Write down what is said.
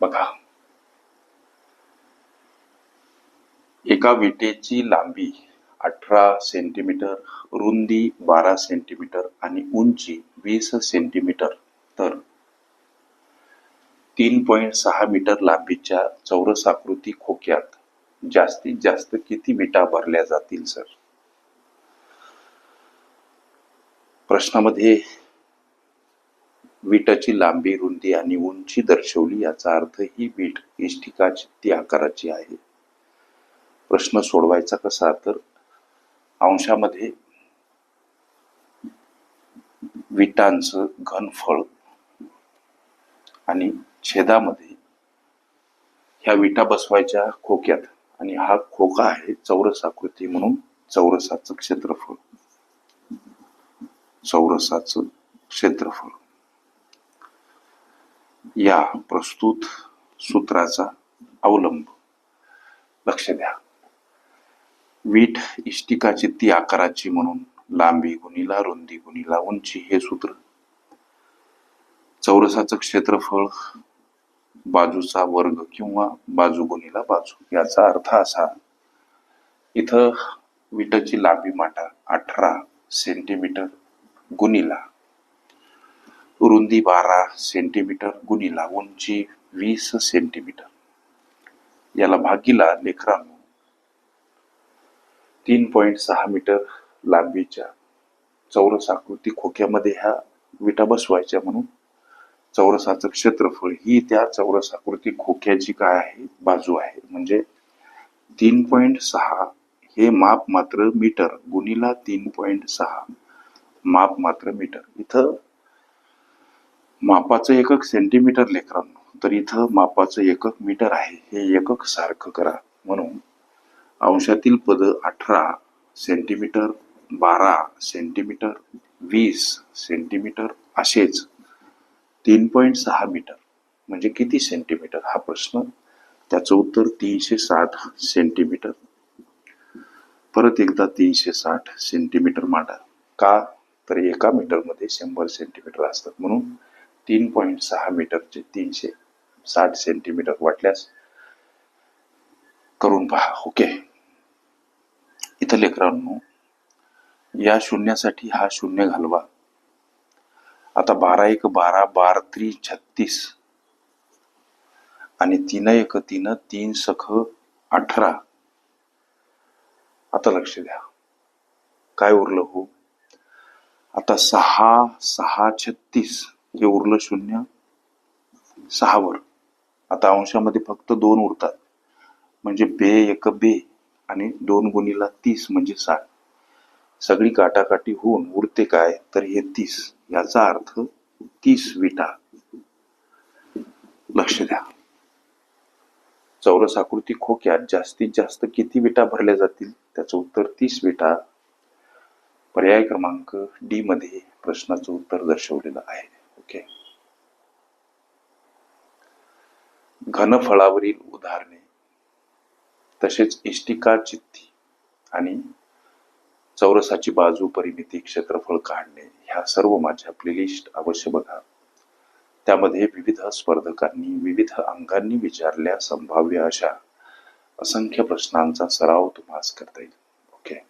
बघा. एका विटेची लांबी अठरा सेंटीमीटर रुंदी बारा सेंटीमीटर आणि उंची वीस सेंटीमीटर. तर तीन पॉइंट सहा मीटर लांबीच्या चौरस आकृती खोक्यात जास्तीत जास्त किती विटा भरल्या जातील सर? प्रश्नामध्ये विटाची लांबी रुंदी आणि उंची दर्शवली याचा अर्थ ही वीट इष्टिकाची ती आकाराची आहे. प्रश्न सोडवायचा कसा तर अंशामध्ये विटांचं घनफळ आणि छेदामध्ये ह्या विटा बसवायच्या खोक्यात आणि हा खोका आहे चौरस आकृती म्हणून चौरसाचं क्षेत्रफळ. चौरसाचं क्षेत्रफळ. या प्रस्तुत सूत्राचा अवलंब. लक्ष द्या. वीट इष्टिकाची ती आकाराची म्हणून लांबी गुणिला रुंदी गुणिला उंची हे सूत्र. चौरसाचं क्षेत्रफळ बाजूचा वर्ग किंवा बाजू गुणिला बाजू याचा अर्थ असा इथं विटाची लांबी माटा अठरा सेंटीमीटर गुणिला रुंदी बारा सेंटीमीटर गुणिला उंची वीस सेंटीमीटर. याला भागीला लेकरांनो तीन पॉईंट सहा मीटर लांबीच्या चौरस आकृती खोक्यामध्ये ह्या विटा बसवायच्या म्हणून चौरसाचं क्षेत्रफळ ही त्या चौरस आकृती खोक्याची काय आहे? बाजू आहे. म्हणजे तीन पॉईंट सहा हे माप मात्र मीटर गुणिला तीन पॉईंट सहा माप मात्र मीटर. इथं मापाचं एकक सेंटीमीटर लेकरांनो तर इथं मापाचं एकक मीटर आहे. हे एकक सारखं करा म्हणून. अंशातील पद अठरा सेंटीमीटर बारा सेंटीमीटर वीस सेंटीमीटर असेच तीन पॉईंट सहा मीटर. म्हणजे किती सेंटीमीटर हा प्रश्न. त्याचं उत्तर तीनशे साठ सेंटीमीटर परत एकदा तीनशे साठ सेंटीमीटर मांडा. का? तर एका मीटरमध्ये शंभर सेंटीमीटर असतात म्हणून तीन पॉईंट सहा मीटरचे तीनशे साठ सेंटीमीटर वाटल्यास करून पहा ओके इथं लेकरांनो या शून्यासाठी हा शून्य घालवा. आता बारा एक बारा बार त्री छत्तीस. आणि तीन एक तीन तीन सख अठरा. आता लक्ष द्या. काय उरलं हो? आता सहा सहा छत्तीस. हे उरलं शून्य सहावर आता अंशामध्ये फक्त दोन उरतात. म्हणजे बे एक बे आणि दोन गुणीला तीस म्हणजे साठ. सगळी काटाकाटी होऊन उरते काय? तर हे तीस. याचा अर्थ तीस विटा. लक्ष द्या. चौरस आकृती खोक्यात जास्तीत जास्त किती विटा भरल्या जातील? त्याचं उत्तर तीस विटा. पर्याय क्रमांक डी मध्ये प्रश्नाचं उत्तर दर्शवलेलं आहे. ओके. घनफळावरील उदाहरणे तसेच इष्टिका चित्ती आणि चौरसाची बाजू परिमिती क्षेत्रफळ काढणे ह्या सर्व माझ्या प्लेलिस्ट अवश्य बघा. त्यामध्ये विविध स्पर्धकांनी विविध अंगांनी विचारल्या संभाव्य अशा असंख्य प्रश्नांचा सराव तुम्हाला करता येईल. ओके.